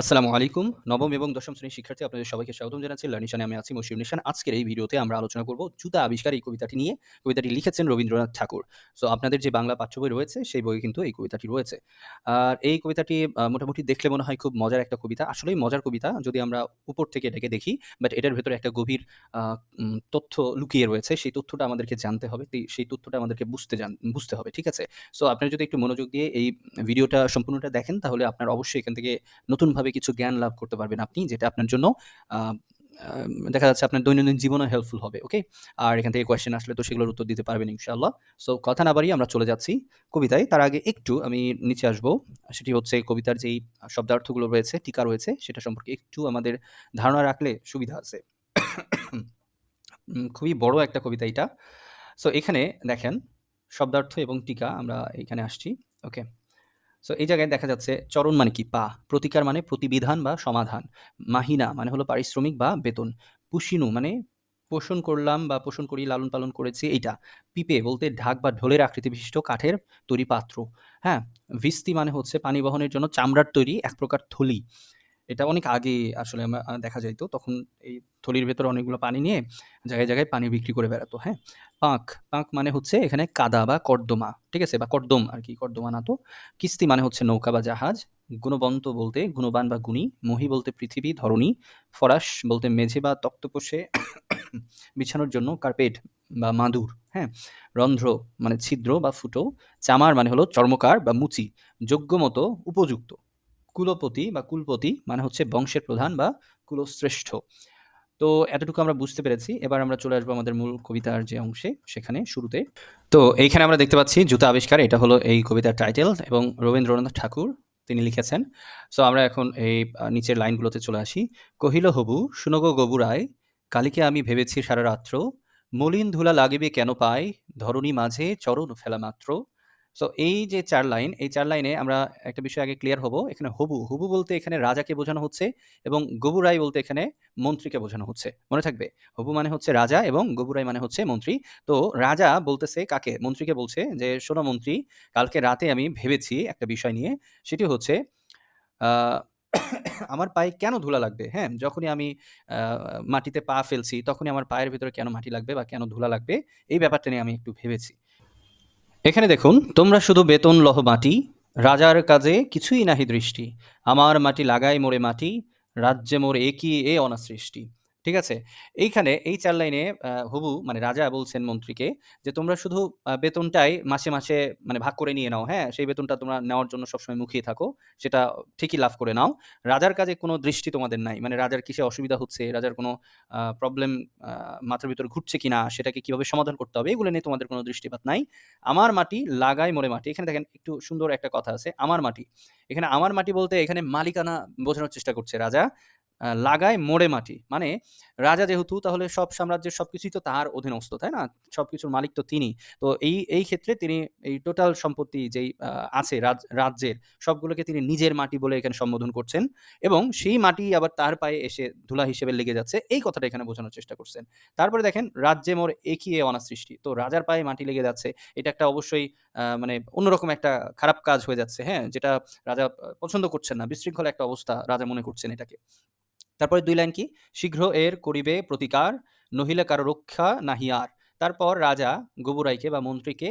আসসালামু আলাইকুম। নবম এবং দশম শ্রেণির শিক্ষার্থী, আপনাদের সবাইকে স্বাগতম জানাচ্ছি। লার্নিশনে আমি আছি মশিউর নিশান। আজকের এই ভিডিওতে আমরা আলোচনা করব জুতা আবিষ্কার এই কবিতাটি নিয়ে। কবিতাটি লিখেছেন রবীন্দ্রনাথ ঠাকুর। সো আপনাদের যে বাংলা পাঠ্য বই রয়েছে, সেই বইয়ে কিন্তু এই কবিতাটি রয়েছে। আর এই কবিতাটি মোটামুটি দেখলে মনে হয় খুব মজার একটা কবিতা। আসলেই মজার কবিতা যদি আমরা উপর থেকে এটাকে দেখি। বাট এটার ভেতরে একটা গভীর তথ্য লুকিয়ে রয়েছে। সেই তথ্যটা আমাদেরকে জানতে হবে। সেই তথ্যটা আমাদেরকে বুঝতে জান, বুঝতে হবে। ঠিক আছে? সো আপনারা যদি একটু মনোযোগ দিয়ে এই ভিডিওটা সম্পূর্ণটা দেখেন, তাহলে আপনার অবশ্যই এখান থেকে নতুনভাবে কিছু জ্ঞান লাভ করতে পারবেন আপনি যেটা আপনার জন্য দেখা যাচ্ছে আপনার দৈনন্দিন জীবনে হেল্পফুল হবে। ওকে? আর এখান থেকে কোয়েশ্চেন আসলে তো সেগুলোর উত্তর দিতে পারবেন ইনশাআল্লাহ। সো কথা না বাড়িয়ে আমরা চলে যাচ্ছি কবিতায়। তার আগে একটু আমি নিচে আসব। সেটি হচ্ছে কবিতার যেই শব্দার্থগুলো রয়েছে, টিকা রয়েছে সেটা সম্পর্কে একটু আমাদের ধারণা রাখলে সুবিধা আছে। খুবই বড় একটা কবিতা এটা সো এখানে দেখেন শব্দার্থ এবং টিকা আমরা এখানে আসছি। ওকে? সো এই জায়গায় দেখা যাচ্ছে চরণ মানে কি? পা। প্রতিকার মানে প্রতিবিধান বা সমাধান। মাহিনা মানে হলো পারিশ্রমিক বা বেতন। পুষিনু মানে পোষণ করলাম বা পোষণ করি, লালন-পালন করেছি এইটা। পিপে বলতে ঢাক বা ঢোলের আকৃতি বিশিষ্ট কাঠের তৈরি পাত্র। হ্যাঁ? ভিস্তি মানে হচ্ছে পানি বহনের জন্য চামড়ার তৈরি এক প্রকার থলি। এটা অনেক আগে আসলে আমা আ দেখা যাইত। তখন এই থলির ভেতরে অনেকগুলো পানি নিয়ে জায়গায়, জায়গায় পানি বিক্রি করে বেড়াতো। হ্যাঁ? পাঁক, পাঁক মানে হচ্ছে এখানে কাদা বা কর্দমা। ঠিক আছে? বা কর্দম আরকি, কর্দমা না তো। কিস্তি মানে হচ্ছে নৌকা বা জাহাজ। গুণবন্ত বলতে গুণবান বা গুণী। মহি বলতে পৃথিবী, ধরণী। ফরাশ বলতে মেঝে বা তক্তপোশে বিছানোর জন্য কার্পেট বা মাদুর। হ্যাঁ? রন্ধ্র মানে ছিদ্র বা ফুটো। চামার মানে হলো চর্মকার বা মুচি। যোগ্য মতো উপযুক্ত। কুলপতি বা কুলপতি মানে হচ্ছে বংশের প্রধান বা কুলশ্রেষ্ঠ। তো এতটুকু আমরা বুঝতে পেরেছি। এবার আমরা চলে আসব আমাদের মূল কবিতার যে অংশে, সেখানে শুরুতে। তো এইখানে আমরা দেখতে পাচ্ছি জুতা আবিষ্কার, এটা হলো এই কবিতার টাইটেল এবং রবীন্দ্রনাথ ঠাকুর তিনি লিখেছেন। সো আমরা এখন এই নিচের লাইনগুলোতে চলে আসি। কহিল হবু, শুনো গো গবুরায়, কালিকে আমি ভেবেছি সারা রাত্র মলিন ধুলা লাগিবে কেন পায় ধরণী মাঝে চরণ ফেলা মাত্র। সো এই যে ৪ লাইন, এই ৪ লাইনে আমরা একটা বিষয় আগে ক্লিয়ার হব। এখানে হবু, হবু বলতে এখানে রাজাকে বোঝানো হচ্ছে এবং গবুরাই বলতে এখানে মন্ত্রীকে বোঝানো হচ্ছে। মনে থাকবে? হবু মানে হচ্ছে রাজা এবং গবুরাই মানে হচ্ছে মন্ত্রী। তো রাজা বলতেছে কাকে? মন্ত্রীকে বলছে যে, "শোনো মন্ত্রী, কালকে রাতে আমি ভেবেছি একটা বিষয় নিয়ে। সেটি হচ্ছে আমার পায়ে কেন ধুলা লাগবে? হ্যাঁ? যখনই আমি মাটিতে পা ফেলছি তখনই আমার পায়ের ভেতরে কেন মাটি লাগবে বা কেন ধুলা লাগবে? এই ব্যাপারটা নিয়ে আমি একটু ভেবেছি।" এখানে দেখুন, তোমরা শুধু বেতন লহ মাটি, রাজার কাজে কিছুই নাহি দৃষ্টি। আমার মাটি লাগাই মোরে মাটি, রাজ্যে মোর একই এ অনাসৃষ্টি। ঠিক আছে? এইখানে এই ৪ লাইনে হবু মানে রাজা বলছেন মন্ত্রীকে যে, "তোমরা শুধু বেতনটাই মাসে, মাসে মানে ভাগ করে নিয়ে নাও, হ্যাঁ? সেই বেতনটা তোমরা নেওয়ার জন্য সবসময় মুখিয়ে থাকো। সেটা ঠিকই লাভ করে নাও। রাজার কাজে কোনো দৃষ্টি তোমাদের নাই। মানে রাজার কিসে অসুবিধা হচ্ছে, রাজার কোনো প্রবলেম মাথার ভিতরে ঘুরছে কিনা, সেটাকে কীভাবে সমাধান করতে হবে, এগুলো নিয়ে তোমাদের কোনো দৃষ্টিপাত নাই। আমার মাটি লাগাই মোরে মাটি।" এখানে দেখেন একটু সুন্দর একটা কথা আছে, আমার মাটি। এখানে আমার মাটি বলতে এখানে মালিকানা বোঝানোর চেষ্টা করছে রাজা। লাগায় মোড়ে মাটি। মানে রাজা যেহেতু তাহলে সব সাম্রাজ্যের সবকিছুই তো তার অধীনস্থ, তাই না? সবকিছুর মালিক তো তিনি। তো এই, এই ক্ষেত্রে তিনি এই টোটাল সম্পত্তি যেই আছে রাজ রাজ্যের সবগুলোকে তিনি নিজের মাটি বলে এখানে সম্বোধন করছেন এবং সেই মাটি আবার তার পায়ে এসে ধুলা হিসেবে লেগে যাচ্ছে। এই কথাটা এখানে বোঝানোর চেষ্টা করছেন। তারপরে দেখেন রাজ্যে মোর এ কি এ অনাসৃষ্টি। তো রাজার পায়ে মাটি লেগে যাচ্ছে। এটা একটা অবশ্যই মানে অন্যরকম একটা খারাপ কাজ হয়ে যাচ্ছে, হ্যাঁ? যেটা রাজা পছন্দ করছেন না। বিশৃঙ্খল একটা অবস্থা রাজা মনে করছেন এটাকে। তারপরে দুই লাইন কি? "শীঘ্র এর করিবে প্রতিকার, নহিলে কারও রক্ষা নাহি আর।" তারপর রাজা গবুরাইকে বা মন্ত্রীকে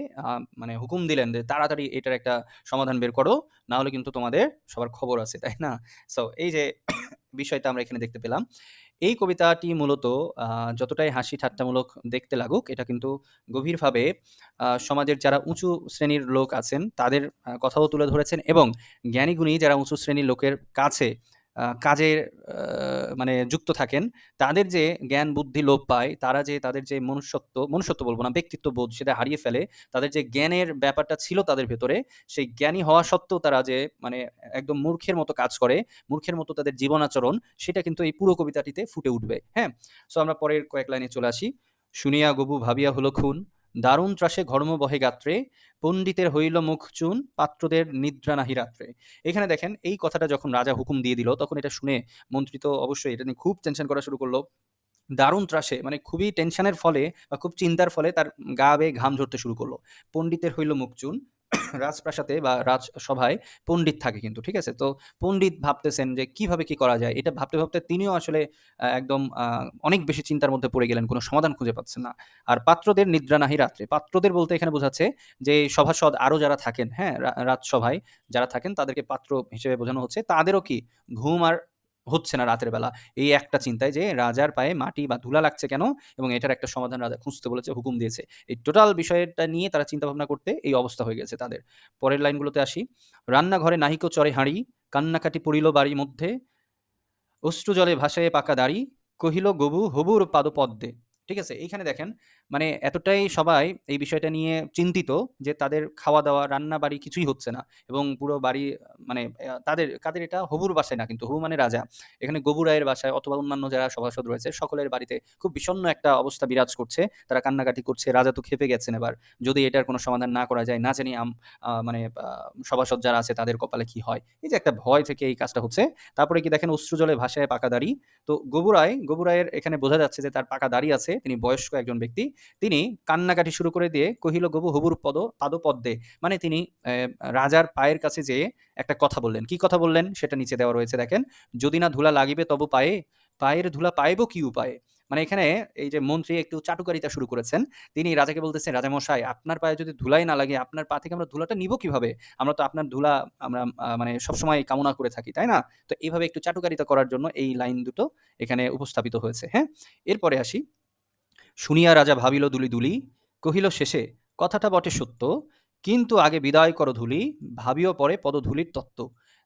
মানে হুকুম দিলেন যে, "তাড়াতাড়ি এটার একটা সমাধান বের করো। না হলে কিন্তু তোমাদের সবার খবর আছে।" তাই না? সো এই যে বিষয়টা আমরা এখানে দেখতে পেলাম। এই কবিতাটি মূলত যতটাই হাসি ঠাট্টামূলক দেখতে লাগুক, এটা কিন্তু গভীরভাবে সমাজের যারা উঁচু শ্রেণির লোক আছেন, তাদের কথাও তুলে ধরেছেন এবং জ্ঞানী-গুণী যারা উঁচু শ্রেণির লোকের কাছে কাজে মানে যুক্ত থাকেন, তাদের যে জ্ঞান বুদ্ধি লোপ পায়, তারা যে তাদের যে মনুষ্যত্ব, মনুষ্যত্ব বলব না, ব্যক্তিত্ববোধ সেটা হারিয়ে ফেলে। তাদের যে জ্ঞানের ব্যাপারটা ছিল তাদের ভেতরে, সেই জ্ঞানী হওয়া সত্ত্বেও তারা যে মানে একদম মূর্খের মতো কাজ করে, মূর্খের মতো তাদের জীবন আচরণ, সেটা কিন্তু এই পুরো কবিতাটিতে ফুটে উঠবে। হ্যাঁ? সো আমরা পরের কয়েক লাইনে চলে আসি। শুনিয়া গবু ভাবিয়া হলো খুন, দারুণ ত্রাসে ঘর্ম বহে গাত্রে, পণ্ডিতের হইল মুখ চুন, পাত্রদের নিদ্রা নাহি রাত্রে। এখানে দেখেন এই কথাটা যখন রাজা হুকুম দিয়ে দিল, তখন এটা শুনে মন্ত্রী তো অবশ্যই এটা নিয়ে খুব টেনশন করা শুরু করল দারুণ ত্রাসে মানে খুবই টেনশনের ফলে বা খুব চিন্তার ফলে তার গা বেয়ে ঘাম ঝরতে শুরু করল পণ্ডিতের হইল মুখ চুন, রাজপ্রাসাদে বা রাজসভায় পণ্ডিত থাকে কিন্তু, ঠিক আছে? তো পণ্ডিত ভাবতেছেন যে কীভাবে কি করা যায়? এটা ভাবতে ভাবতে তিনিও আসলে একদম অনেক বেশি চিন্তার মধ্যে পড়ে গেলেন, কোনো সমাধান খুঁজে পাচ্ছেন না। আর পাত্রদের নিদ্রা নাহি রাত্রে। পাত্রদের বলতে এখানে বোঝাচ্ছে যে সভাসদ আরও যারা থাকেন হ্যাঁ? রাজসভায় যারা থাকেন, তাদেরকে পাত্র হিসেবে বোঝানো হচ্ছে। তাদেরও কি ঘুম আর হচ্ছে না রাতের বেলা। এই একটা চিন্তায় যে রাজার পায়ে মাটি বা ধুলা লাগছে কেন? এবং এটার একটা সমাধান রাজা খুঁজতে বলেছে, হুকুম দিয়েছে। এই টোটাল বিষয়টা নিয়ে তারা চিন্তা ভাবনা করতে এই অবস্থা হয়ে গেছে তাদের। পরের লাইনগুলোতে আসি। রান্নাঘরে নাহিকো চরে হাঁড়ি, কান্নাকাটি পড়িল বাড়ির মধ্যে। অশ্রু জলে ভাসায়ে পাকা দাড়ি, কহিল, গবু, হবুর পাদপদ্মে। ঠিক আছে, এইখানে দেখেন মানে এতটাই সবাই এই বিষয়টা নিয়ে চিন্তিত যে তাদের খাওয়া দাওয়া রান্না বাড়ি কিছুই হচ্ছে না এবং পুরো বাড়ি মানে তাদের কাদের এটা হবুর বাসায় না কিন্তু হবু মানে রাজা। এখানে গবু রায়ের বাসায় অথবা অন্যান্য যারা সভাসদ রয়েছে সকলের বাড়িতে খুব বিষণ্ণ একটা অবস্থা বিরাজ করছে। তারা কান্নাকাটি করছে, রাজা তো খেপে গেছেন এবার। যদি এটার কোনো সমাধান না করা যায়, না জানি আম- মানে সভাসদ যারা আছে তাদের কপালে কি হয়? এই যে একটা ভয় থেকে এই কাজটা হচ্ছে। তারপরে কি দেখেন অশ্রু জলে ভাসায় পাকা দাড়ি। তো গবুরায় গবুরায়ের এখানে বোঝা যাচ্ছে যে তার পাকা দাড়ি আছে। তিনি বয়স্ক একজন ব্যক্তি। তিনি কান্নাকাটি শুরু করে দিয়ে কহিল, গবু, হবুর পদ, পাদপদ্মে। মানে তিনি রাজার পায়ের কাছে যেয়ে একটা কথা বললেন। কি কথা বললেন? সেটা নিচে দেওয়া রয়েছে, দেখেন। যদি না ধুলা লাগিবে তবু পায়ে, পায়ের ধুলা পাইব কি উপায়ে? মানে এখানে এই যে মন্ত্রী একটু চাটুকারিতা শুরু করেছেন। তিনি রাজাকে বলতেছেন, রাজামশাই, আপনার পায়ে যদি ধুলাই না লাগে, আপনার পা থেকে আমরা ধুলাটা নিব কীভাবে? আমরা তো আপনার ধুলা, আমরা মানে সবসময় কামনা করে থাকি, তাই না? তো এইভাবে একটু চাটুকারিতা করার জন্য এই লাইন দুটো এখানে উপস্থাপিত হয়েছে হ্যাঁ? এরপরে আসি। শুনিয়া রাজা ভাবিল দুলি দুলি, কহিল, শেষে, কথাটা বটে সত্য। কিন্তু আগে বিদায় করো ধুলি, ভাবিও পরে পদধূলির তত্ত্ব।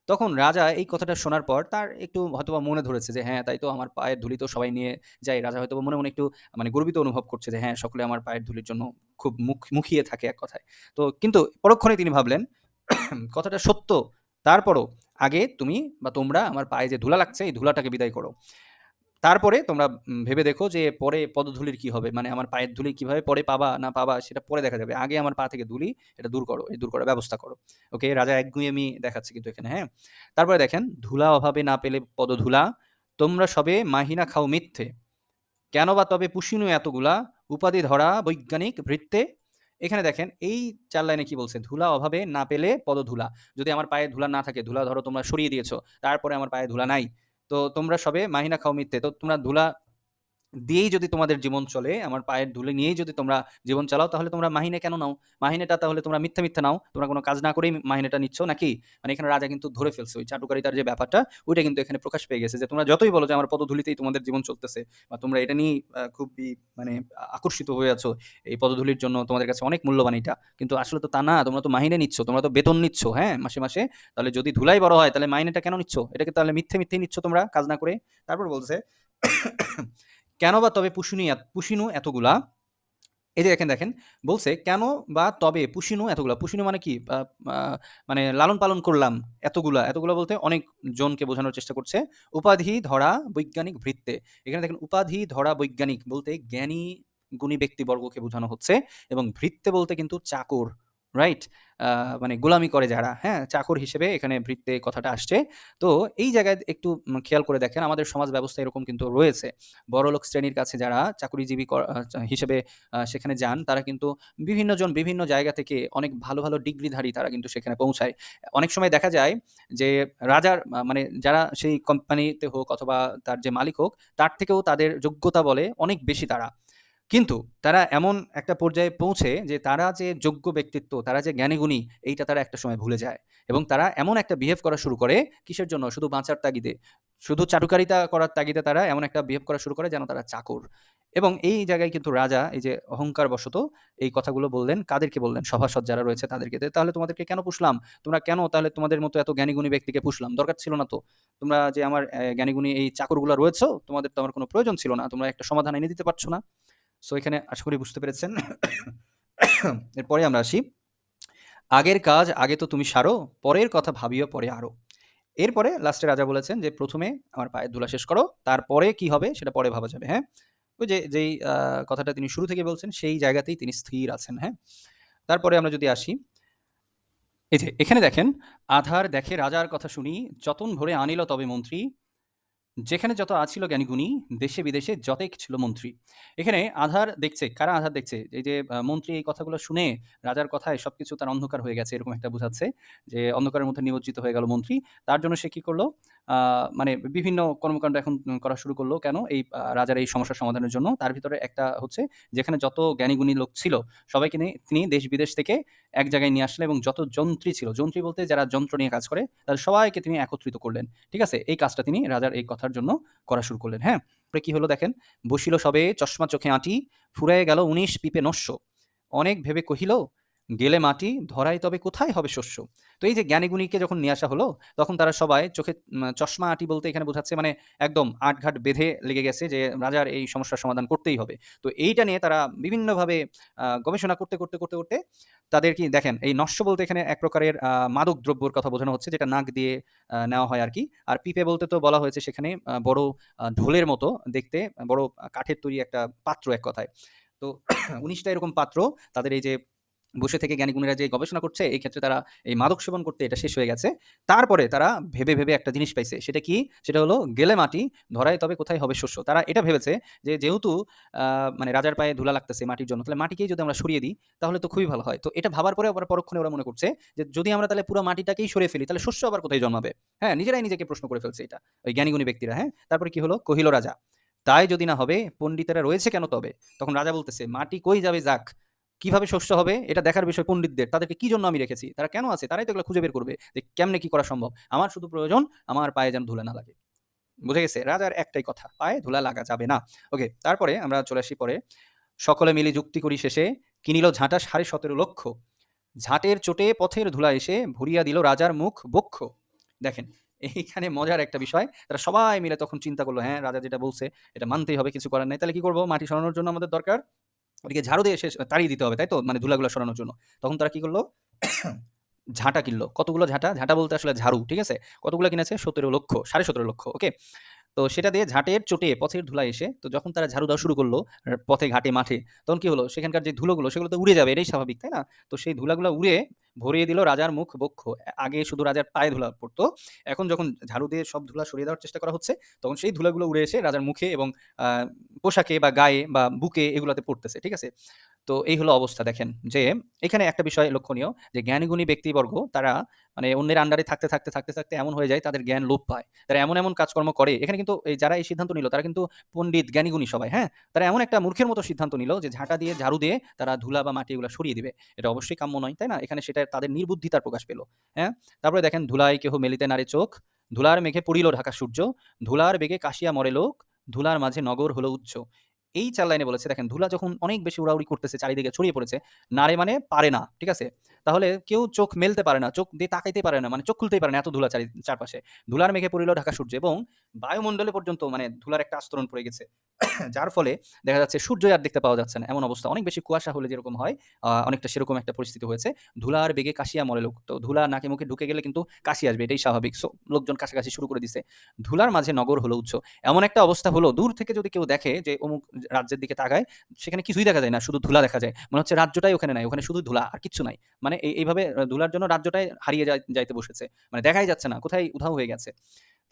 তখন রাজা এই কথাটা শোনার পর তার একটু হয়তোবা মনে ধরেছে যে হ্যাঁ তাই তো আমার পায়ের ধুলি তো সবাই নিয়ে যায়। রাজা হয়তো মনে মনে একটু মানে গর্বিত অনুভব করছে যে হ্যাঁ সকলে আমার পায়ের ধুলির জন্য খুব মুখ, মুখিয়ে থাকে এক কথায়। তো কিন্তু পরক্ষণে তিনি ভাবলেন, কথাটা সত্য। তারপরও আগে তুমি বা তোমরা আমার পায়ে যে ধুলা লাগছে, এই ধুলাটাকে বিদায় করো। তারপরে তোমরা ভেবে দেখো যে পরে পদধূলির কি হবে? মানে আমার পায়ের ধুলি কীভাবে পরে পাবা না পাবা সেটা পরে দেখা যাবে। আগে আমার পা থেকে ধুলি, এটা দূর করো দূর করার ব্যবস্থা করো। ওকে, রাজা একগুঁয়েমি দেখাচ্ছে কিন্তু এখানে হ্যাঁ? তারপরে দেখেন, ধুলা অভাবে না পেলে পদধুলা, তোমরা সবে মাহিনা খাও মিথ্যে। কেন বা তবে পুষিনু এতগুলা? উপাধি ধরা বৈজ্ঞানিক ভৃত্তে এখানে দেখেন, এই চার লাইনে কি বলছে? ধুলা অভাবে না পেলে পদধুলা। যদি আমার পায়ে ধুলা না থাকে, ধুলা ধরো তোমরা সরিয়ে দিয়েছ, তারপরে আমার পায়ে ধুলা নাই। তো তোমরা সবে মাহিনা খাও মিথ্যে। তো তোমরা ধুলা দিয়েই যদি তোমাদের জীবন চলে, আমার পায়ের ধুলে নিয়েই যদি তোমরা জীবন চালাও, তাহলে তোমরা মাহিনে কেন নাও? মাহিনেটা তাহলে তোমরা মিথ্যা মিথ্যা নাও। তোমরা কোনো কাজ না করেই মাহিনেটা নিচ্ছ নাকি? মানে এখানে রাজা কিন্তু ধরে ফেলছে, ওই চাটুকারিতার যে ব্যাপারটা, ওইটা কিন্তু এখানে প্রকাশ পেয়ে গেছে যে তোমরা যতই বলো যে আমার পদধূলিতেই তোমাদের জীবন চলতেছে বা তোমরা এটা নিয়ে খুবই মানে আকর্ষিত হয়ে আছো, এই পদধূলির জন্য তোমাদের কাছে অনেক মূল্যবান এটা। কিন্তু আসলে তো তা না, তোমরা তো মাহিনে নিচ্ছ, তোমরা তো বেতন নিচ্ছ হ্যাঁ মাসে মাসে। তাহলে যদি ধুলাই বড় হয়, তাহলে মাইনেটা কেন নিচ্ছ? এটাকে তাহলে মিথ্যে মিথ্যে নিচ্ছ তোমরা কাজ না করে? তারপর বলছে কেন বা তবে পুষিনু পুষিনু এতগুলা? এই যে দেখেন দেখেন, বলছে কেন বা তবে পুষিনু এতগুলা? পুষিনু মানে কি? মানে লালন পালন করলাম এতগুলা। এতগুলা বলতে অনেক জনকে বোঝানোর চেষ্টা করছে। উপাধি ধরা বৈজ্ঞানিক ভৃত্তে। এখানে দেখেন, উপাধি ধরা বৈজ্ঞানিক বলতে জ্ঞানী, গুণী ব্যক্তিবর্গকে বোঝানো হচ্ছে এবং ভৃত্তে বলতে কিন্তু চাকর। রাইট মানে গোলামি করে যারা হ্যাঁ? চাকর হিসেবে এখানে ভৃত্তে কথাটা আসছে। তো এই জায়গায় একটু খেয়াল করে দেখেন, আমাদের সমাজ ব্যবস্থা এরকম কিন্তু রয়েছে। বড়লোক শ্রেণির কাছে যারা চাকরিজীবী কর- হিসেবে সেখানে যান, তারা কিন্তু বিভিন্ন জন বিভিন্ন জায়গা থেকে অনেক ভালো ভালো ডিগ্রিধারী তারা কিন্তু সেখানে পৌঁছায়। অনেক সময় দেখা যায় যে রাজার মানে যারা সেই কোম্পানিতে হোক অথবা তার যে মালিক হোক, তার থেকেও তাদের যোগ্যতা বলে অনেক বেশি তারা। কিন্তু তারা এমন একটা পর্যায়ে পৌঁছে যে তারা যে যোগ্য ব্যক্তিত্ব, তারা যে জ্ঞানীগুণী, এইটা তারা একটা সময় ভুলে যায়। এবং তারা এমন একটা বিহেভ করা শুরু করে কিসের জন্য? শুধু বাঁচার তাগিদে। শুধু চাটুকারিতা করার তাগিদে তারা এমন একটা বিহেভ করা শুরু করে যেন তারা চাকর। এবং এই জায়গায় কিন্তু রাজা, এই যে অহংকার বশত এই কথাগুলো বললেন, কাদেরকে বললেন? সভাসদ যারা রয়েছে তাদেরকে। তাহলে তোমাদেরকে কেন পুষলাম? তোমরা কেন তাহলে তোমাদের মতো এত জ্ঞানীগুণী ব্যক্তিকে পুষলাম? দরকার ছিল না তো। তোমরা যে আমার জ্ঞানীগুণী এই চাকরগুলো রয়েছে, তোমাদের তো আমার কোনো প্রয়োজন ছিল না। তোমরা একটা সমাধান এনে দিতে পারছ না। সো এখানে আশা করি বুঝতে পেরেছেন। এরপরে আমরা আসি। আগের কাজ আগে তো তুমি সারো, পরের কথা ভাবিও, পরে আরও। এরপরে লাস্টে রাজা বলেছেন যে, প্রথমে আমার পায়ের ধুলা শেষ করো, তারপরে কি হবে সেটা পরে ভাবা যাবে। হ্যাঁ? ওই যে, যেই কথাটা তিনি শুরু থেকে বলছেন, সেই জায়গাতেই তিনি স্থির আছেন হ্যাঁ? তারপরে আমরা যদি আসি, এই যে, এখানে দেখেন, আধার দেখে রাজার কথা শুনি, যতন ভরে আনিল তবে মন্ত্রী যেখানে যত আছিল জ্ঞানীগুণী দেশে বিদেশে যতেক ছিল মন্ত্রী। এখানে আধার দেখছে, কারা আধার দেখছে? এই যে মন্ত্রী এই কথাগুলো শুনে রাজার কথায় সবকিছু তার অন্ধকার হয়ে গেছে, এরকম একটা বোঝাচ্ছে যে, অন্ধকারের মধ্যে নিমজ্জিত হয়ে গেল মন্ত্রী। তার জন্য সে কি করল? মানে বিভিন্ন কর্মকাণ্ড এখন করা শুরু করল। কেন? এই রাজার এই সমস্যার সমাধানের জন্য। তার ভিতরে একটা হচ্ছে, যেখানে যত জ্ঞানীগুণী লোক ছিল, সবাইকে তিনি দেশ বিদেশ থেকে এক জায়গায় নিয়ে আসলেন এবং যত যন্ত্রী ছিল, যন্ত্রী বলতে যারা যন্ত্র নিয়ে কাজ করে, তাদের সবাইকে তিনি একত্রিত করলেন। ঠিক আছে? এই কাজটা তিনি রাজার এই কথার জন্য করা শুরু করলেন। হ্যাঁ? পরে কি হলো দেখেন? বসিল সবে চশমা চোখে আঁটি, ফুরায় গেল উনিশ পিপে নস্য। অনেক ভেবে কহিল গেলে মাটি ধরাই তবে কোথায় হবে শস্য? তো এই যে জ্ঞানীগুণীকে যখন নিয়ে আসা হলো, তখন তারা সবাই চোখে চশমা আঁটি বলতে এখানে বোঝাচ্ছে মানে একদম আটঘাট বেঁধে লেগে গেছে যে রাজার এই সমস্যার সমাধান করতেই হবে। তো এইটা নিয়ে তারা বিভিন্নভাবে গবেষণা করতে করতে করতে করতে তাদের কি দেখেন, এই নস্য বলতে এখানে এক প্রকারের মাদক দ্রব্যর কথা বোঝানো হচ্ছে যেটা নাক দিয়ে নেওয়া হয় আর কি। আর পিপে বলতে তো বলা হয়েছে সেখানে বড় ঢোলের মতো দেখতে বড় কাঠের তৈরি একটা পাত্র এক কথায়। তো উনিশটা এরকম পাত্র, তাদের এই যে বসে থেকে জ্ঞানীগুণীরা যে গবেষণা করছে, এই ক্ষেত্রে তারা এই মাদক সেবন করতে এটা শেষ হয়ে গেছে। তারপরে তারা ভেবে ভেবে একটা জিনিস পাইছে, সেটা কি? সেটা হলো গেলে মাটি, ধরায় তবে কোথায় হবে শস্য। তারা এটা ভেবেছে যে যেহেতু মানে রাজার পায়ে ধুলা লাগতেছে মাটির জন্য, তাহলে মাটিকেই যদি আমরা সরিয়ে দিই, তাহলে তো খুবই ভালো হয়। তো এটা ভাবার পরে আবার পরক্ষণে ওরা মনে করছে যে যদি আমরা তাহলে পুরো মাটিটাকেই সরিয়ে ফেলি, তাহলে শস্য আবার কোথায় জন্মাবে? হ্যাঁ নিজেরাই নিজেকে প্রশ্ন করে ফেলছে এটা, ওই জ্ঞানীগুণী ব্যক্তিরা হ্যাঁ? তারপরে কি হলো? কহিল রাজা, তাই যদি না হবে, পণ্ডিতেরা রয়েছে কেন তবে? তখন রাজা বলতেছে, মাটি কই যাবে যাক কীভাবে শস্য হবে, এটা দেখার বিষয় পণ্ডিতদের। তাদেরকে কি জন্য আমি রেখেছি? তারা কেন আছে? তারাই তো এগুলো খুঁজে বের করবে যে কেমনে কি করা সম্ভব। আমার শুধু প্রয়োজন, আমার পায়ে যেন ধুলা না লাগে। বুঝে গেছে? রাজার একটাই কথা, পায়ে ধুলা লাগা যাবে না। ওকে, তারপরে আমরা চলে আসি পরে। সকলে মিলে যুক্তি করি শেষে কিনিল ঝাঁটা সাড়ে সতেরো লক্ষ। ঝাঁটের চোটে পথের ধুলা এসে ভরিয়া দিল রাজার মুখ বক্ষ। দেখেন, এইখানে মজার একটা বিষয়। তারা সবাই মিলে তখন চিন্তা করল হ্যাঁ রাজা যেটা বলছে, এটা মানতেই হবে, কিছু করার নাই। তাহলে কি করব? মাটি সরানোর জন্য আমাদের দরকার? ওদিকে ঝাড়ু দিয়ে শেষ তাড়িয়ে দিতে হবে, তাই তো? মানে ধুলাগুলো সরানোর জন্য। তখন তারা কি করল? ঝাঁটা কিনলো। কতগুলো ঝাঁটা? ঝাঁটা বলতে আসলে ঝাড়ু, ঠিক আছে? কতগুলো কিনেছে? সতেরো লক্ষ, সাড়ে সতেরো লক্ষ, ওকে? তো সেটা দিয়ে ঝাঁটের চোটে, পথের ধুলা এসে, তো যখন তারা ঝাড়ু দেওয়া শুরু করল পথে, ঘাটে, মাঠে, তখন কি হলো? সেখানকার যে ধুলোগুলো, সেগুলো তো উড়ে যাবে, এটাই স্বাভাবিক, তাই না? তো সেই ধুলাগুলো উড়ে ভরিয়ে দিল রাজার মুখ বক্ষ। আগে শুধু রাজার পায়ে ধুলা পড়তো। এখন যখন ঝাড়ু দিয়ে সব ধুলা সরিয়ে দেওয়ার চেষ্টা করা হচ্ছে, তখন সেই ধুলাগুলো উড়ে এসে রাজার মুখে এবং পোশাকে বা গায়ে বা বুকে এগুলাতে পড়তেছে, ঠিক আছে? তো এই হলো অবস্থা দেখেন যে এখানে একটা বিষয় লক্ষণীয় যে জ্ঞানীগুণী ব্যক্তিবর্গ তারা মানে অন্যের আন্ডারে থাকতে থাকতে থাকতে থাকতে এমন হয়ে যায় তাদের জ্ঞান লোপ পায়। তারা এমন এমন কাজকর্ম করে। এখানে কিন্তু এই যারা এই সিদ্ধান্ত নিল তারা কিন্তু পণ্ডিত, জ্ঞানীগুণী সবাই হ্যাঁ? তারা এমন একটা মূর্খের মতো সিদ্ধান্ত নিল যে ঝাঁটা দিয়ে, ঝাড়ু দিয়ে তারা ধুলা বা মাটি এগুলো সরিয়ে দিবে। এটা অবশ্যই কাম্য নয়, তাই না? এখানে সেটা তাদের নির্বুদ্ধিতার প্রকাশ পেল হ্যাঁ? তারপরে দেখেন ধুলায় কেহ মেলিতে নারে চোখ, ধুলার মেঘে পড়িল ঢাকা সূর্য, ধুলার বেগে কাশিয়া মরে লোক, ধুলার মাঝে নগর হলো উচ্চ। এই চার লাইনে বলেছে, দেখেন ধুলা যখন অনেক বেশি উড়াউড়ি করতেছে, চারিদিকে ছড়িয়ে পড়েছে নারে মানে পারে না, ঠিক আছে? তাহলে কেউ চোখ মেলতে পারে না, চোখ দিয়ে তাকাইতে পারে না মানে চোখ খুলতেই পারে না এত ধুলা চারি, চারপাশে। ধুলার মেঘে পড়িল ঢাকা সূর্য এবং বায়ুমণ্ডলে পর্যন্ত মানে ধুলার একটা আস্তরণ পড়ে গেছে। যার ফলে দেখা যাচ্ছে সূর্য আর দেখতে পাওয়া যাচ্ছে না, এমন অবস্থা। অনেক বেশি কুয়াশা হলে যেরকম হয় অনেকটা সেরকম একটা পরিস্থিতি হয়েছে। ধুলার বেগে কাশিয়া মরে লোক, তো ধুলা নাকে মুখে ঢুকে গেলে কিন্তু কাশি আসবে, এটাই স্বাভাবিক। সো, লোকজন কাছাকাছি শুরু করে দিছে। ধুলার মাঝে নগর হলো উচ্চ এমন একটা অবস্থা হলো, দূর থেকে যদি কেউ দেখে যে অমুক রাজ্যের দিকে তাকায়, সেখানে কিছুই দেখা যায় না, শুধু ধুলা দেখা যায়। মনে হচ্ছে রাজ্যটাই ওখানে নাই, ওখানে শুধু ধুলা, আর কিছু নাই। মানে এইভাবে ধুলার জন্য রাজ্যটাই হারিয়ে যাইতে বসেছে। মানে দেখাই যাচ্ছে না, কোথায় উধাও হয়ে গেছে।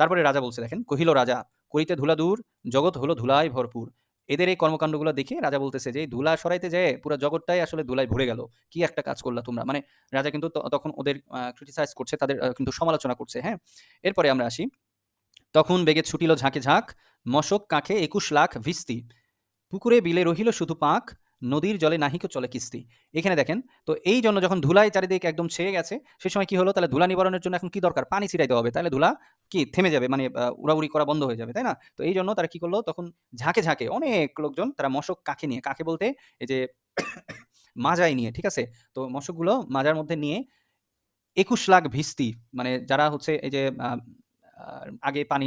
তারপরে রাজা বলছে, দেখেন, কহিল রাজা, করিতে ধুলা দূর, জগৎ হলো ধুলায় ভরপুর। এদের এই কর্মকাণ্ডগুলো দেখে রাজা বলতেছে যে ধুলা সরাইতে যায় পুরো জগৎটাই আসলে ধুলায় ভরে গেল। কি একটা কাজ করলা তোমরা? মানে রাজা কিন্তু তখন ওদের ক্রিটিসাইজ করছে, তাদের কিন্তু সমালোচনা করছে হ্যাঁ? এরপরে আমরা আসি। তখন বেগে ছুটিল ঝাঁকে ঝাঁক, মশক কাঁখে একুশ লাখ ভিস্তি। পুকুরে বিলে রহিল শুধু পাঁক, নদীর জলে নাহিক চলে কিস্তি। এখানে দেখেন, তো এই জন্য যখন ধুলায় চারিদিকে একদম ছেয়ে গেছে, সে সময় কি হলো? তাহলে ধুলা নিবারণের জন্য এখন কি দরকার? পানি ছিটাইতে হবে। তাহলে ধুলা কি থেমে যাবে? মানে উড়াউড়ি করা বন্ধ হয়ে যাবে, তাই না? তো এই জন্য তারা কি করল? তখন ঝাঁকে ঝাঁকে অনেক লোকজন, তারা মশক কাকে নিয়ে, কাকে বলতে? এই যে মাজাই নিয়ে, ঠিক আছে? তো মশকগুলো মাজার মধ্যে নিয়ে একুশ লাখ ভিস্তি মানে যারা হচ্ছে এই যে আগে পানি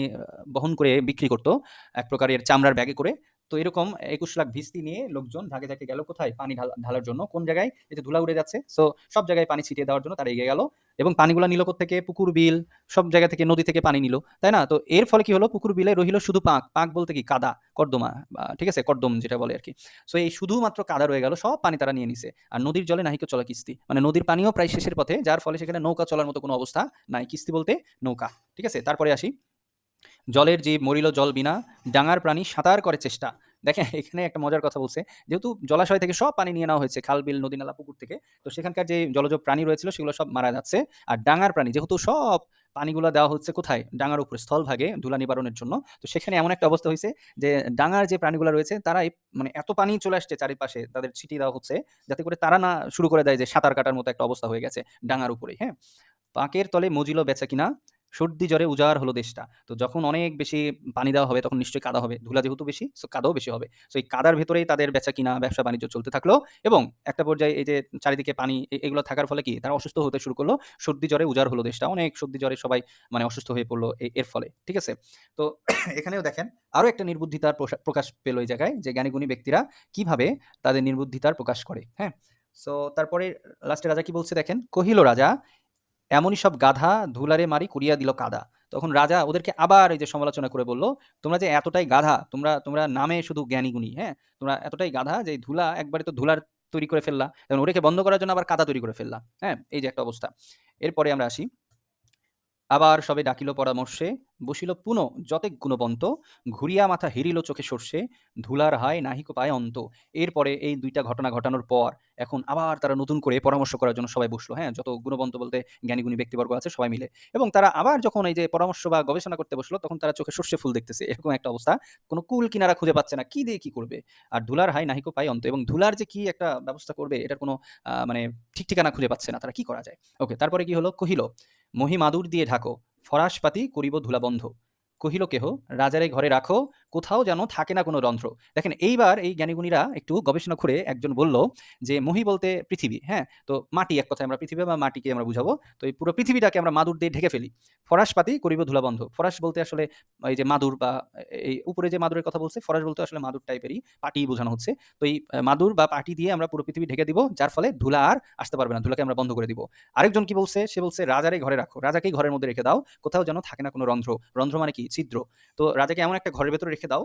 বহন করে বিক্রি করতো, এক প্রকারের চামড়ার ব্যাগে করে তো এরকম একুশ লাখ ভিস্তি নিয়ে লোকজন ঝাঁকে ঝাঁকে গেল, কোথায়? পানি ঢাল- ঢালার জন্য। কোন জায়গায়? এই যে ধুলা উড়ে যাচ্ছে। সো সব জায়গায় পানি ছিটিয়ে দেওয়ার জন্য তারা এগিয়ে গেল এবং পানিগুলো নিল থেকে পুকুর, বিল, সব জায়গা থেকে, নদী থেকে পানি নিল, তাই না? তো এর ফলে কি হলো? পুকুর, বিলে রহিল শুধু পাঁক। পাঁক বলতে কি? কাদা, কর্দমা ঠিক আছে? কর্দম যেটা বলে আর কি। সো এই শুধুমাত্র কাদা রয়ে গেল, সব পানি তারা নিয়ে নিছে। আর নদীর জলে নাহিকে চলা কিস্তি। মানে নদীর পানিও প্রায় শেষের পথে, যার ফলে সেখানে নৌকা চলার মতো কোনো অবস্থা নাই। কিস্তি বলতে নৌকা, ঠিক আছে? তারপরে আসি। জলের জীব মরিল জল বিনা ডাঙার প্রাণী সাঁতার করে চেষ্টা। দেখেন, এখানে একটা মজার কথা বলছে। যেহেতু জলাশয় থেকে সব পানি নিয়ে নেওয়া হয়েছে, খাল, বিল, নদী, নালা, পুকুর থেকে, তো সেখানকার যে জলজ প্রাণী রয়েছিল, সেগুলো সব মারা যাচ্ছে। আর ডাঙার প্রাণী, যেহেতু সব পানিগুলো দেওয়া হচ্ছে কোথায়? ডাঙার উপরে স্থলভাগে ধুলা নিবারণের জন্য। তো সেখানে এমন একটা অবস্থা হয়েছে যে ডাঙার যে প্রাণীগুলো রয়েছে তারা মানে এত পানি চলে আসছে চারিপাশে, তাদের ছিটিয়ে দেওয়া হচ্ছে, যাতে করে তারা না শুরু করে দেয় যে সাঁতার কাটার মতো একটা অবস্থা হয়ে গেছে ডাঙার উপরে হ্যাঁ? পাকের তলে মজিল বেচা কিনা সর্দি জ্বরে উজাড় হলো দেশটা। তো যখন অনেক বেশি পানি দেওয়া হবে, তখন নিশ্চয়ই কাদা হবে। ধুলা যেহেতু বেশি সো কাদাও বেশি হবে। সো এই কাদার ভেতরেই তাদের বেচা কিনা, ব্যবসা বাণিজ্য চলতে থাকল এবং একটা পর্যায়ে এই যে চারিদিকে পানি এগুলো থাকার ফলে কি তারা অসুস্থ হতে শুরু করল। সর্দি জ্বরে উজাড় হলো দেশটা। অনেক সর্দি জ্বরে সবাই মানে অসুস্থ হয়ে পড়ল এর ফলে। ঠিক আছে? তো এখানেও দেখেন আরও একটা নির্বুদ্ধিতার প্রকাশ পেল এই জায়গায় যে জ্ঞানীগুণী ব্যক্তিরা কীভাবে তাদের নির্বুদ্ধিতার প্রকাশ করে। হ্যাঁ? সো তারপরে লাস্টে রাজা কি বলছে দেখেন? কহিল রাজা এমনই সব গাধা ধুলারে মারি করিয়া দিল কাদা। তখন রাজা ওদেরকে আবার এই যে সমালোচনা করে বলল, তোমরা যে এতটাই গাধা, তোমরা তোমরা নামে শুধু জ্ঞানী গুণী হ্যাঁ? তোমরা এতটাই গাধা যে ধুলা একবারে তো ধুলার তৈরি করে ফেললা, এবং ওটাকে বন্ধ করার জন্য আবার কাদা তৈরি করে ফেললা হ্যাঁ? এই যে একটা অবস্থা। এরপরে আমরা আসি। আবার সবে ডাকিল পরামর্শে বসিল পুনঃ, যতেক গুণবন্ত, ঘুরিয়া মাথা হেরিল চোখে সর্ষে, ধুলার হায় নাহিক পায় অন্ত। এরপরে এই দুইটা ঘটনা ঘটানোর পর এখন আবার তারা নতুন করে পরামর্শ করার জন্য সবাই বসল হ্যাঁ? যত গুণবন্ত বলতে জ্ঞানীগুণী ব্যক্তিবর্গ আছে, সবাই মিলে। এবং তারা আবার যখন এই যে পরামর্শ বা গবেষণা করতে বসল, তখন তারা চোখে সর্ষে ফুল দেখতেছে। এরকম একটা অবস্থা। কোনো কুল কিনারা খুঁজে পাচ্ছে না, কি দিয়ে কি করবে? আর ধুলার হাই নাহিকো পায় অন্ত। এবং ধুলার যে কি একটা ব্যবস্থা করবে, এটার কোনো মানে ঠিক ঠিকানা খুঁজে পাচ্ছে না, তারা কি করা যায়? ওকে, তারপরে কি হলো? কহিল মহি মাদুর দিয়ে ঢাকো। ফরাসপাতি করিব ধুলাবন্ধ। কহিল কেহ? রাজারে ঘরে রাখো কোথাও যেন থাকে না কোনো রন্ধ্র দেখেন, এইবার এই জ্ঞানীগুণীরা একটু গবেষণা করে একজন বলল যে, মহি বলতে পৃথিবী হ্যাঁ? তো মাটি এক কথায় আমরা পৃথিবী বা মাটিকে আমরা বুঝাবো। তো এই পুরো পৃথিবীটাকে আমরা মাদুর দিয়ে ঢেকে ফেলি। ফরাস পাতি করিব ধুলা বন্ধ ফরাস বলতে আসলে এই যে মাদুর বা এই উপরে যে মাদুরের কথা বলছে, ফরাস বলতে আসলে মাদুর টাইপেরই পাটি বোঝানো হচ্ছে। তো এই মাদুর বা পাটি দিয়ে আমরা পুরো পৃথিবী ঢেকে দিব, যার ফলে ধুলা আর আসতে পারবে না, ধুলাকে আমরা বন্ধ করে দিব। আরেকজন কি বলছে? সে বলছে, রাজারে ঘরে রাখো। রাজাকেই ঘরের মধ্যে রেখে দাও। কোথাও যেন থাকে না কোনো রন্ধ্র। রন্ধ্র মানে কি? ছিদ্র। তো রাজাকে এমন একটা ঘরের ভেতরে রেখে দাও,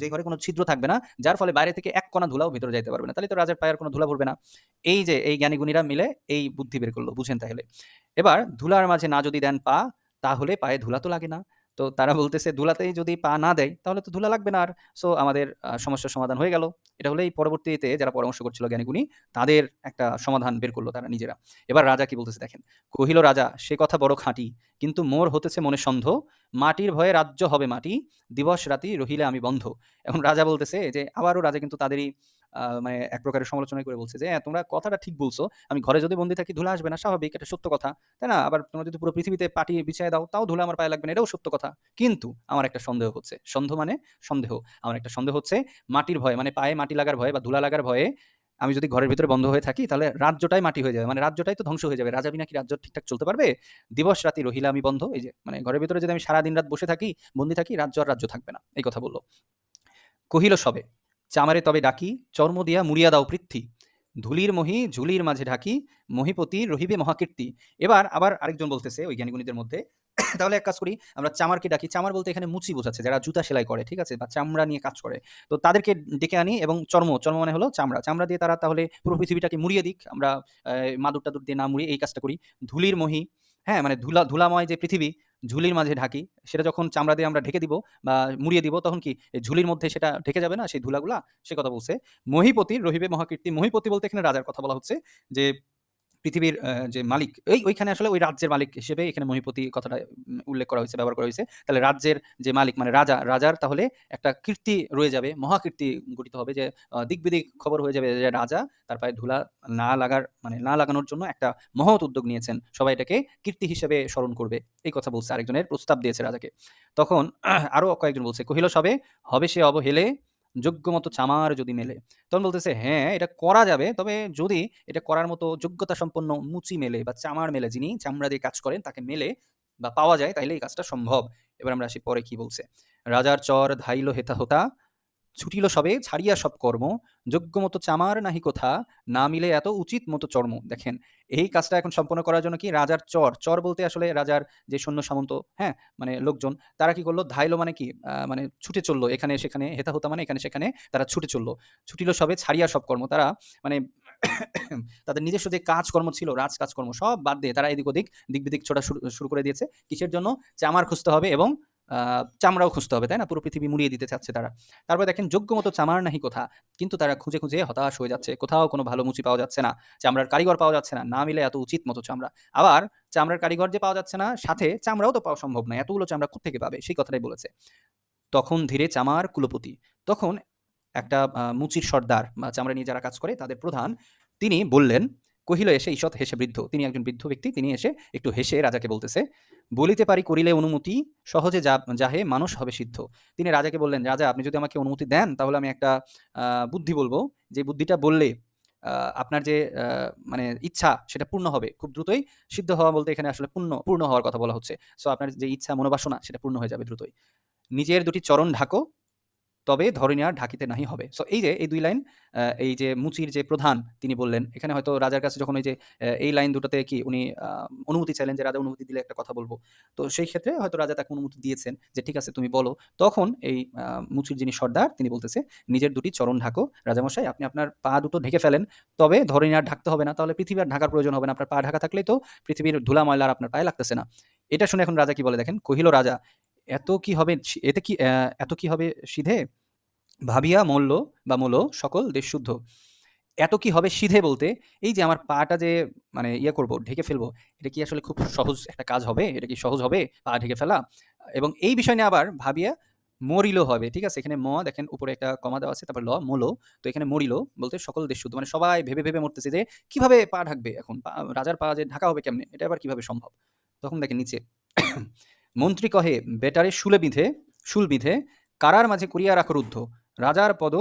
যে ঘরে কোনো ছিদ্র থাকবে না, যার ফলে বাইরে থেকে এক কণা ধুলাও ভিতরে যাইতে পারবে না। তাহলে তো রাজার পায়ের কোনো ধুলা পড়বে না। এই যে, এই জ্ঞানীগুণীরা মিলে এই বুদ্ধি বের করল, বুঝেন তাহলে। এবার ধুলার মাঝে না যদি দেন পা, তাহলে পায়ে ধুলা তো লাগে না। তো তারা বলতেছে, ধুলাতেই যদি পা না দেয়, তাহলে তো ধুলা লাগবে না আর। সো আমাদের সমস্যার সমাধান হয়ে গেল। এটা হলেই পরবর্তীতে যারা পরামর্শ করছিল জ্ঞানীগুণী, তাদের একটা সমাধান বের করল তারা নিজেরা। এবার রাজা কি বলতেছে দেখেন, কহিল, রাজা, সে কথা বড় খাঁটি, কিন্তু মোর হতেছে মনে সন্ধ মাটির ভয়ে রাজ্য হবে মাটি, দিবস রাতি রহিলে আমি বন্ধ। এখন রাজা বলতেছে যে, আবারও রাজা কিন্তু তাদেরই মানে এক প্রকারের সমালোচনা করে বলছে যে হ্যাঁ তোমরা কথাটা ঠিক বলছো। আমি ঘরে যদি বন্দি থাকি, ধুলা আসবে না, স্বাভাবিক, এটা সত্য কথা। তাই না? আবার তোমরা যদি পুরো পৃথিবীতে পাটি বিছিয়ে দাও, তাও ধুলা আমার পায়ে লাগবে না, এটাও সত্য কথা। কিন্তু আমার একটা সন্দেহ হচ্ছে। সন্দেহ মানে সন্দেহ। আমার একটা সন্দেহ হচ্ছে মাটির ভয় মানে পায়ে মাটি লাগার ভয়ে বা ধুলা লাগার ভয়ে আমি যদি ঘরের ভিতরে বন্ধ হয়ে থাকি, তাহলে রাজ্যটাই মাটি হয়ে যাবে। মানে রাজ্যটাই তো ধ্বংস হয়ে যাবে। রাজা বিনা কি রাজ্য ঠিকঠাক চলতে পারবে? দিবস রাতি রহিলা আমি বন্ধ। এই যে মানে ঘরের ভিতরে যদি আমি সারা দিন রাত বসে থাকি, বন্দি থাকি, রাজ্য আর রাজ্য থাকবে না। এই কথা বলল। কহিল সবে। চামারে তবে ডাকি, চর্ম দিয়া মুড়িয়া দাও পৃথ্বী। ধুলির মহি, ঝুলির মাঝে ঢাকি, মহিপতি রহিবে মহাকীর্তি। এবার আবার আরেকজন বলতেছে ওই জ্ঞানীগুণীদের মধ্যে, তাহলে এক কাজ করি, আমরা চামারকে ডাকি। চামার বলতে এখানে মুচি বোঝাচ্ছে, যারা জুতা সেলাই করে, ঠিক আছে? বা চামড়া নিয়ে কাজ করে। তো তাদেরকে ডেকে আনি এবং চর্ম চর্ম মানে হলো চামড়া। চামড়া দিয়ে তারা তাহলে পুরো পৃথিবীটাকে মুড়িয়ে দিক। আমরা মাদুর টাদুর দিয়ে না মুড়িয়ে এই কাজটা করি। ধুলির মহি হ্যাঁ মানে ধুলা, ধুলাময় যে পৃথিবী ঝুলির মাঝে ঢাকি। সেটা যখন চামড়া দিয়ে আমরা ঢেকে দিব বা মুড়িয়ে দিব, তখন কি ঝুলির মধ্যে সেটা ঢেকে যাবে না? সেই ধুলাগুলা? সে কথা বলছে। মহিপতি, রহিবে মহাকীর্তি। মহিপতি বলতে এখানে রাজার কথা বলা হচ্ছে যে পৃথিবীর যে মালিক এই ওইখানে আসলে ওই রাজ্যের মালিক হিসেবে এখানে মহিপতি কথাটা উল্লেখ করা হয়েছে ব্যবহার করা হয়েছে। তাহলে রাজ্যের যে মালিক মানে রাজা রাজার তাহলে একটা কীর্তি রয়ে যাবে মহাকীর্তি গঠিত হবে যে আহ, দিক বিদিক খবর হয়ে যাবে যে রাজা তার পায়ে ধুলা না লাগার মানে না লাগানোর জন্য একটা মহৎ উদ্যোগ নিয়েছেন। সবাই এটাকে কীর্তি হিসেবে স্মরণ করবে এই কথা বলছে আরেকজনের প্রস্তাব দিয়েছে রাজাকে। তখন আরও কয়েকজন বলছে কহিল সবে হবে সে অবহেলে যোগ্য মতো চামার যদি মেলে। তখন বলতেছে হ্যাঁ এটা করা যাবে তবে যদি এটা করার মতো যোগ্যতা সম্পন্ন মুচি মেলে বা চামার মেলে যিনি চামড়া দিয়ে কাজ করেন তাকে মেলে বা পাওয়া যায় তাইলে এই কাজটা সম্ভব। এবার আমরা আসি পরে কি বলছে। রাজার চর ধাইল হেতা হোতা ছুটিল সবে, ছাড়িয়া সব কর্ম, যোগ্য মতো চামার নাহি কোথা, না মিলে এত উচিত মতো চর্ম। দেখেন, এই কাজটা এখন সম্পন্ন করার জন্য কি রাজার চর? চর বলতে আসলে রাজার যে সৈন্য সামন্ত হ্যাঁ মানে লোকজন, তারা কি করল? ধাইলো মানে কি? মানে ছুটে চলল, এখানে, সেখানে হেতা হোতা মানে এখানে, সেখানে তারা ছুটে চলল। ছুটিল সবে, ছাড়িয়া সব কর্ম, তারা মানে তাদের নিজস্ব যে কাজকর্ম ছিল, রাজ কাজকর্ম, সব বাদ দিয়ে তারা এদিক ওদিক, দিক বিদিক ছোটা শুরু করে দিয়েছে। কিসের জন্য? চামার খুঁজতে হবে এবং চামড়াও খুঁজতে হবে, তাই না? পুরো পৃথিবী মুড়িয়ে দিতে চাচ্ছে তারা। তারপর দেখেন যোগ্য মতো চামার নাহি কোথা। কিন্তু তারা খুঁজে, খুঁজে হতাশ হয়ে যাচ্ছে। কোথাও কোনো ভালো মুচি পাওয়া যাচ্ছে না। চামড়ার কারিগর পাওয়া যাচ্ছে না। না মিলে এত উচিত মতো চামড়া। আবার চামড়ার কারিগর যে পাওয়া যাচ্ছে না, সাথে চামড়াও তো পাওয়া সম্ভব নয়। এতগুলো চামড়া কোত্থেকে পাবে? সেই কথাটাই বলেছে। তখন ধীরে চামার কুলপতি। তখন একটা মুচির সর্দার বা চামড়া নিয়ে যারা কাজ করে তাদের প্রধান, তিনি বললেন, কহিল এসে ঈষৎ হেসে বৃদ্ধ। তিনি একজন বৃদ্ধ ব্যক্তি। তিনি এসে একটু হেসে রাজাকে বলতেছে, বলিতে পারি করিলে অনুমতি সহজে যা যাহে মানুষ হবে সিদ্ধ। তিনি রাজাকে বললেন, রাজা আপনি যদি আমাকে অনুমতি দেন তাহলে আমি একটা বুদ্ধি বলব যে বুদ্ধিটা বললে আপনার যে মানে ইচ্ছা সেটা পূর্ণ হবে। খুব দ্রুতই সিদ্ধ হওয়া বলতে এখানে আসলে পূর্ণ পূর্ণ হওয়ার কথা বলা হচ্ছে। সো আপনার যে ইচ্ছা মনোবাসনা সেটা পূর্ণ হয়ে যাবে দ্রুতই। নিজের দুটি চরণ ঢাকো, তবে ধরণী আর ঢাকিতে নাহি হবে। সো এই যে এই দুই লাইন এই যে মুচির যে প্রধান তিনি বললেন, এখানে হয়তো রাজার কাছে যখন ওই যে এই লাইন দুটাতে কি উনি অনুমতি চাইলেন যে রাজা অনুমতি দিলে একটা কথা বলব তো সেই ক্ষেত্রে হয়তো রাজা তাকে অনুমতি দিয়েছেন যে ঠিক আছে তুমি বলো। তখন এই মুচির যিনি সর্দার তিনি বলতেছে, নিজের দুটি চরণ ঢাকো। রাজামশাই আপনি আপনার পা দুটো ঢেকে ফেলেন। তবে ধরণী আর ঢাকতে হবে না। তাহলে পৃথিবী আর ঢাকার প্রয়োজন হবে না। আপনার পা ঢাকা থাকলেই তো পৃথিবীর ধুলা ময়লা আর আপনার পায়ে লাগতেছে না। এটা শুনে এখন রাজা কি বলে দেখেন, কহিল রাজা, এত কি হবে এতে কি এত কি হবে সিধে? ভাবিয়া মল্ল বা মলো সকল দেশশুদ্ধ। এত কি হবে সিধে বলতে এই যে আমার পাটা যে মানে ইয়ে করব, ঢেকে ফেলব, এটা কি আসলে খুব সহজ একটা কাজ হবে? এটা কি সহজ হবে পা ঢেকে ফেলা? এবং এই বিষয় নিয়ে আবার ভাবিয়া মরিল হবে। ঠিক আছে? এখানে ম দেখেন উপরে একটা কমা দেওয়া আছে তারপর ল, মলো। তো এখানে মরিল বলতে সকল দেশশুদ্ধ। মানে সবাই ভেবে, ভেবে মরতেছে যে কীভাবে পা ঢাকবে এখন? রাজার পা যে ঢাকা হবে কেমনে? এটা আবার কীভাবে সম্ভব? তখন দেখেন নিচে মন্ত্রী কহে, বেটারে শুলে বিঁধে শুল বিঁধে কারার মাঝে করিয়া রাখো রুদ্ধ। রাজার পদ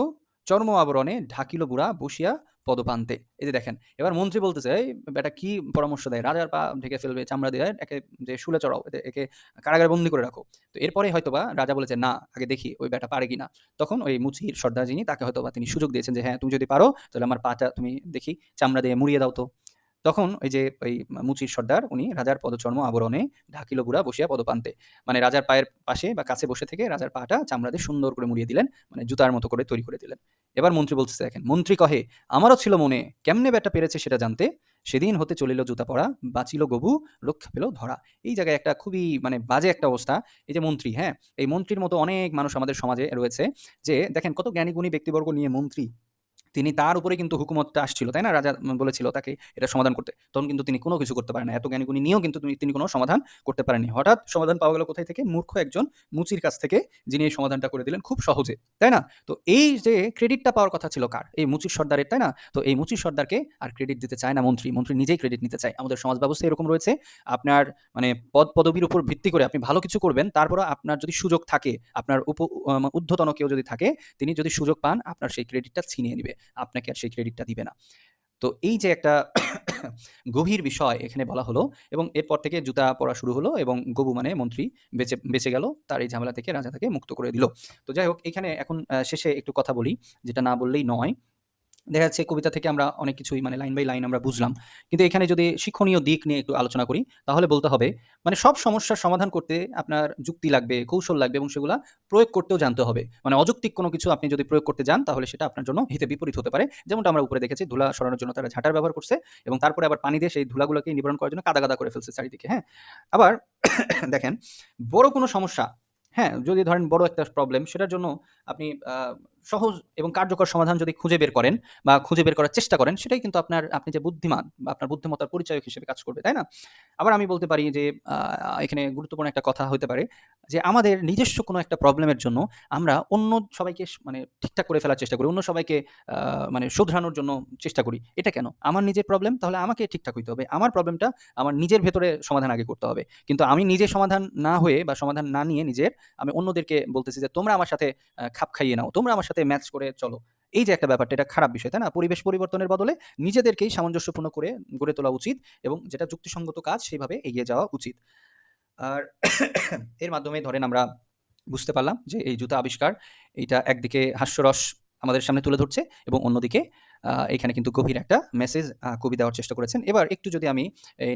চর্ম আবরণে ঢাকিল বুড়া বসিয়া পদপান্তে। এই যে দেখেন, এবার মন্ত্রী বলতেছে, এই বেটা কি পরামর্শ দেয়? রাজার পা ঢেকে ফেলবে চামড়া দিয়ে, একে যে শুলে চড়াও, একে কারাগারে বন্দী করে রাখো। তো এরপরে হয়তোবা রাজা বলেছে, না আগে দেখি ওই বেটা পারে কিনা। তখন ওই মুচির সর্দার যিনি তাকে হয়তোবা তিনি সুযোগ দিয়েছেন যে, হ্যাঁ তুমি যদি পারো তাহলে আমার পাটা তুমি দেখি চামড়া দিয়ে মুড়িয়ে দাও তো। তখন ওই যে ওই মুচির সর্দার উনি রাজার পদচর্ম আবরণে ঢাকিল বুড়া বসিয়া পদপান্তে। মানে রাজার পায়ের পাশে বা কাছে বসে থেকে রাজার পাটা চামড়া দিয়ে সুন্দর করে মুড়িয়ে দিলেন। মানে জুতার মতো করে তৈরি করে দিলেন। এবার মন্ত্রী বলতেছে দেখেন, মন্ত্রী কহে, আমারও ছিল মনে কেমনে বেটা পেরেছে সেটা জানতে। সেদিন হতে চলিল জুতা পরা, বাঁচিল গবু, রক্ষা পেল ধরা। এই জায়গায় একটা খুবই মানে বাজে একটা অবস্থা। এই যে মন্ত্রী, হ্যাঁ? এই মন্ত্রীর মতো অনেক মানুষ আমাদের সমাজে রয়েছে যে দেখেন কত জ্ঞানী গুণী ব্যক্তিবর্গ নিয়ে মন্ত্রী। তিনি তার উপরে কিন্তু হুকুমতটা আসছিল, তাই না? রাজা বলেছিল তাকে এটা সমাধান করতে। তখন কিন্তু তিনি কোনো কিছু করতে পারেন না। এত জ্ঞানী-গুণী নিয়েও কিন্তু তিনি কোনো সমাধান করতে পারেননি। হঠাৎ সমাধান পাওয়া গেল কোথায় থেকে? মূর্খ একজন মুচির কাছ থেকে যিনি এই সমাধানটা করে দিলেন খুব সহজে, তাই না? তো এই যে ক্রেডিটটা পাওয়ার কথা ছিল কার? এই মুচির সর্দারের, তাই না? তো এই মুচির সর্দারকে আর ক্রেডিট দিতে চায় না মন্ত্রী। মন্ত্রী নিজেই ক্রেডিট নিতে চায়। আমাদের সমাজ ব্যবস্থা এরকম রয়েছে। আপনার মানে পদ-পদবীর উপর ভিত্তি করে আপনি ভালো কিছু করবেন, তারপরও আপনার যদি সুযোগ থাকে, আপনার উপ ঊর্ধ্বতন কেউ যদি থাকে, তিনি যদি সুযোগ পান আপনার সেই ক্রেডিটটা ছিনিয়ে নিবে। আপনাকে আর সেই ক্রেডিটটা দিবে না। তো এই যে একটা গভীর বিষয় এখানে বলা হলো এবং এরপর থেকে জুতা পরা শুরু হলো এবং গবু মানে মন্ত্রী বেঁচে বেঁচে গেল। তার এই ঝামেলা থেকে রাজা তাকে মুক্ত করে দিল। তো যাই হোক এখানে এখন শেষে একটু কথা বলি, যেটা না বললেই নয়। দেখা যাচ্ছে কবিতা থেকে আমরা অনেক কিছুই মানে লাইন বাই লাইন আমরা বুঝলাম। কিন্তু এখানে যদি শিক্ষণীয় দিক নিয়ে একটু আলোচনা করি, তাহলে বলতে হবে মানে সব সমস্যার সমাধান করতে আপনার যুক্তি লাগবে, কৌশল লাগবে এবং সেগুলা প্রয়োগ করতেও জানতে হবে। মানে অযৌক্তিক কোনো কিছু আপনি যদি প্রয়োগ করতে যান তাহলে সেটা আপনার জন্য হিতে বিপরীত হতে পারে। যেমনটা আমরা উপরে দেখেছি ধুলা সরানোর জন্য তারা ঝাঁটার ব্যবহার করছে এবং তারপরে আবার পানি দিয়ে সেই ধুলাগুলোকে নিবারণ করার জন্য কাদা, কাদা করে ফেলছে চারিদিকে, হ্যাঁ? আবার দেখেন বড় কোনো সমস্যা, হ্যাঁ? যদি ধরেন বড় একটা প্রবলেম সেটার জন্য আপনি সহজ এবং কার্যকর সমাধান যদি খুঁজে বের করেন বা খুঁজে বের করার চেষ্টা করেন সেটাই কিন্তু আপনার আপনি যে বুদ্ধিমান বা আপনার বুদ্ধিমত্তার পরিচয়ক হিসেবে কাজ করবে, তাই না? আবার আমি বলতে পারি যে এখানে গুরুত্বপূর্ণ একটা কথা হতে পারে যে আমাদের নিজস্ব কোনো একটা প্রবলেমের জন্য আমরা অন্য সবাইকে মানে ঠিকঠাক করে ফেলার চেষ্টা করি। অন্য সবাইকে মানে শোধরানোর জন্য চেষ্টা করি। এটা কেন? আমার নিজের প্রবলেম তাহলে আমাকে ঠিকঠাক হইতে হবে। আমার প্রবলেমটা আমার নিজের ভেতরে সমাধান আগে করতে হবে। কিন্তু আমি নিজে সমাধান না হয়ে বা সমাধান না নিয়ে নিজের আমি অন্যদেরকে বলতেছি যে তোমরা আমার সাথে খাপ খাইয়ে নাও। তোমরা আমার সাথে ম্যাচ করে চলো। এই যে একটা ব্যাপারটা এটা খারাপ বিষয়, তাই না? পরিবেশ পরিবর্তনের বদলে নিজেদেরকেই সামঞ্জস্যপূর্ণ করে গড়ে তোলা উচিত এবং যেটা যুক্তিসঙ্গত কাজ সেভাবে এগিয়ে যাওয়া উচিত। আর এর মাধ্যমে ধরেন আমরা বুঝতে পারলাম যে এই জুতা আবিষ্কার এইটা একদিকে হাস্যরস আমাদের সামনে তুলে ধরছে এবং অন্যদিকে এখানে কিন্তু গভীর একটা মেসেজ কবি দেওয়ার চেষ্টা করেছেন। এবার একটু যদি আমি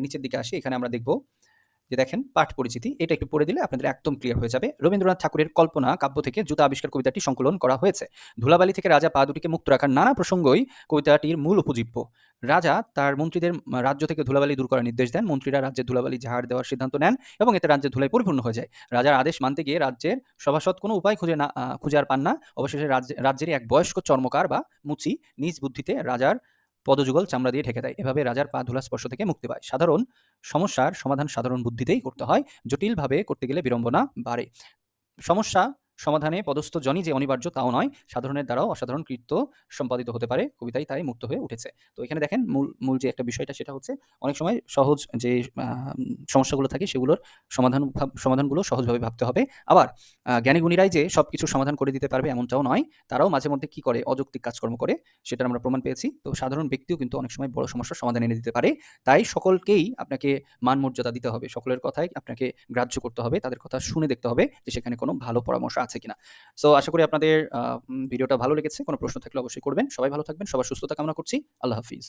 নিচের দিকে আসি এখানে আমরা দেখব যে দেখেন পাঠ পরিচিতি, এটা একটু পড়ে দিলে আপনাদের একদম ক্লিয়ার হয়ে যাবে। রবীন্দ্রনাথ ঠাকুরের কল্পনা, কাব্য থেকে জুতা আবিষ্কার কবিতাটি সংকলন করা হয়েছে। ধুলাবালি থেকে রাজা পা দুটিকে মুক্ত রাখার নানা প্রসঙ্গই কবিতাটির মূল উপজীব্য। রাজা তার মন্ত্রীদের রাজ্য থেকে ধুলাবালি দূর করার নির্দেশ দেন। মন্ত্রীরা রাজ্যে ধুলাবালি ঝাড় দেওয়ার সিদ্ধান্ত নেন এবং এতে রাজ্যে ধুলায় পরিপূর্ণ হয়ে যায়। রাজার আদেশ মানতে গিয়ে রাজ্যের সভাসদ কোনো উপায় খুঁজে না খুঁজে আর পান না। অবশেষে রাজ্যে- রাজ্যেরই এক বয়স্ক চর্মকার বা মুচি নিজ বুদ্ধিতে রাজার পদযুগল চামড়া দিয়ে ঢেকে দেয়। এভাবে রাজার পা ধুলা স্পর্শ থেকে মুক্তি পায়। সাধারণ সমস্যার সমাধান সাধারণ বুদ্ধিতেই করতে হয়। জটিলভাবে করতে গেলে বিড়ম্বনা বাড়ে। সমস্যা সমাধানে পদস্থ জনই যে অনিবার্য তাও নয় সাধারণের দ্বারাও অসাধারণ কৃত্য সম্পাদিত হতে পারে কবিতায় তাই মুক্ত হয়ে উঠেছে। তো এখানে দেখেন মূল মূল যে একটা বিষয়টা সেটা হচ্ছে অনেক সময় সহজ যে সমস্যাগুলো থাকে সেগুলোর সমাধান সমাধানগুলো সহজভাবে ভাবতে হবে। আবার আহ, জ্ঞানী গুণীরাই যে সব কিছু সমাধান করে দিতে পারবে এমনটাও নয় তারাও মাঝে মধ্যে কি করে অযৌক্তিক কাজকর্ম করে সেটা আমরা প্রমাণ পেয়েছি। তো সাধারণ ব্যক্তিও কিন্তু অনেক সময় বড় সমস্যার সমাধান এনে দিতে পারে। তাই সকলকেই আপনাকে মান মর্যাদা দিতে হবে। সকলের কথাই আপনাকে গ্রাহ্য করতে হবে তাদের কথা শুনে দেখতে হবে যে সেখানে কোনো ভালো পরামর্শ আছে কিনা। সো আশা করি আপনাদের ভিডিওটা ভালো লেগেছে। কোনো প্রশ্ন থাকলে অবশ্যই করবেন। সবাই ভালো থাকবেন। সবার সুস্থতা কামনা করছি। আল্লাহ হাফিজ।